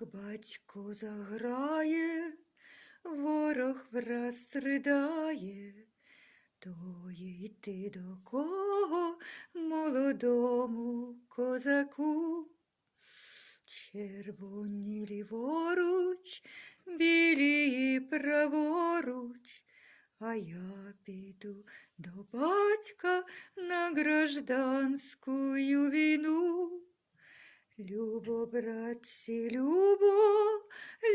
Як батько заграє, ворог враз ридає, то йти до кого молодому козаку. Червоні ліворуч, білі праворуч, а я піду до батька на гражданську війну. Любо, братці, любо,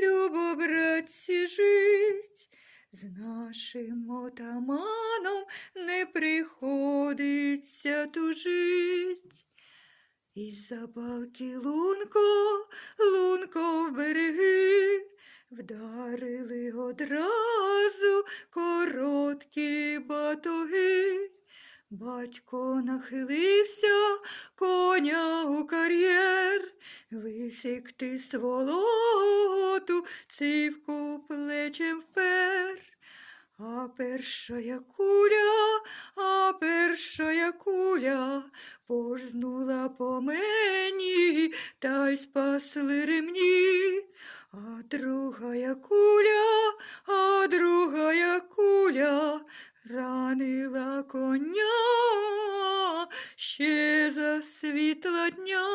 любо, братці, жить, з нашим отаманом не приходиться тужить. Із-за балки лунко, лунко в береги, вдарили одразу короткі батоги. Батько нахилився, коня у кар'єр, висікти сволоту, цівку плечем впер. А першая куля, а першая куля порзнула по мені, та й спасли ремні. А другая куля, а другая куля ранила коня ще за світла дня.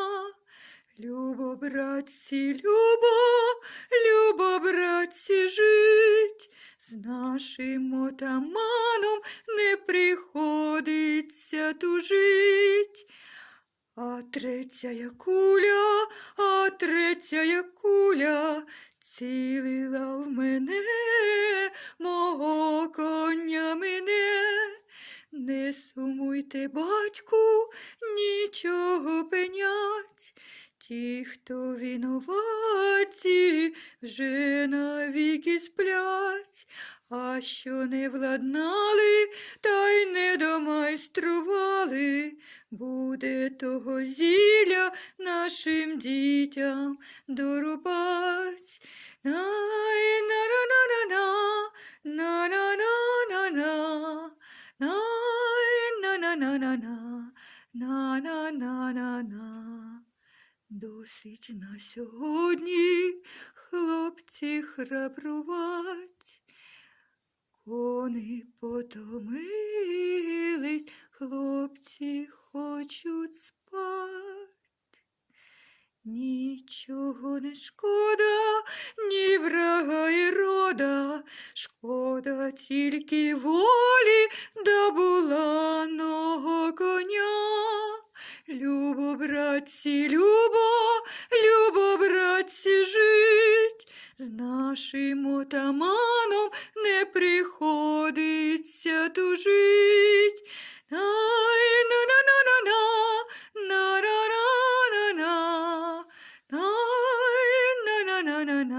Любо, братці, любо, любо, братці, жить, з нашим отаманом не приходиться тужить. А третя куля, а третя куля цілила в мене, мого коня мене. Не сумуйте, батьку, нічого пенять. Ті, хто винуваті, вже навіки сплять, а що не владнали, та й не домайстрували, буде того зілля нашим дітям дорубать. Най Досить на сьогодні хлопці храбрувать. Кони потомились, хлопці хочуть спать. Нічого не шкода, ні врага і рода, шкода тільки волі да буланого коня. Любо, братці, любо, любо, братці, жить, з нашим отаманом не приходиться тужить. Ай, на на